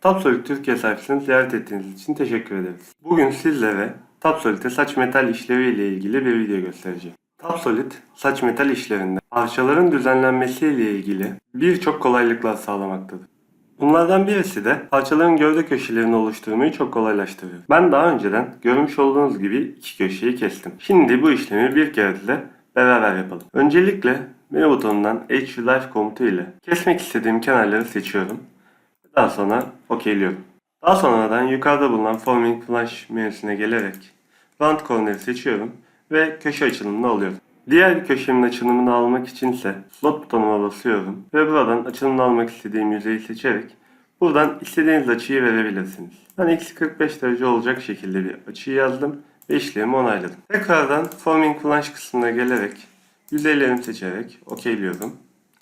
Tapsolid Türkiye sayfasını ziyaret ettiğiniz için teşekkür ederiz. Bugün sizlere Tapsolid'e saç metal işlevi ile ilgili bir video göstereceğim. Tapsolid, saç metal işlerinde parçaların düzenlenmesi ile ilgili birçok kolaylıklar sağlamaktadır. Bunlardan birisi de parçaların gövde köşelerini oluşturmayı çok kolaylaştırıyor. Ben daha önceden görmüş olduğunuz gibi iki köşeyi kestim. Şimdi bu işlemi bir kere de beraber yapalım. Öncelikle menü butonundan H Life komutu ile kesmek istediğim kenarları seçiyorum. Daha sonra okeyliyorum. Daha sonradan yukarıda bulunan Forming Flash menüsüne gelerek Round Corner'ı seçiyorum ve köşe açılımını alıyorum. Diğer bir köşemin açılımını almak içinse slot butonuna basıyorum ve buradan açılımını almak istediğim yüzeyi seçerek buradan istediğiniz açıyı verebilirsiniz. Ben eksi 45 derece olacak şekilde bir açıyı yazdım ve işlemi onayladım. Tekrardan Forming Flash kısmına gelerek yüzeylerimi seçerek okeyliyorum.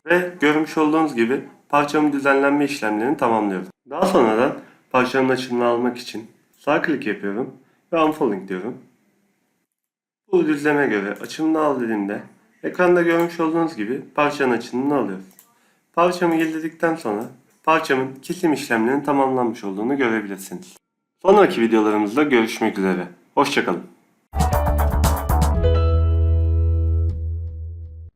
Ve görmüş olduğunuz gibi parçamın düzenlenme işlemlerini tamamlıyorum. Daha sonradan parçanın açılımını almak için sağ klik yapıyorum ve unfolding diyorum. Bu düzleme göre açımını al dediğimde ekranda görmüş olduğunuz gibi parçanın açımını alıyor. Parçamı gizledikten sonra parçamın kesim işlemlerinin tamamlanmış olduğunu görebilirsiniz. Sonraki videolarımızda görüşmek üzere. Hoşçakalın.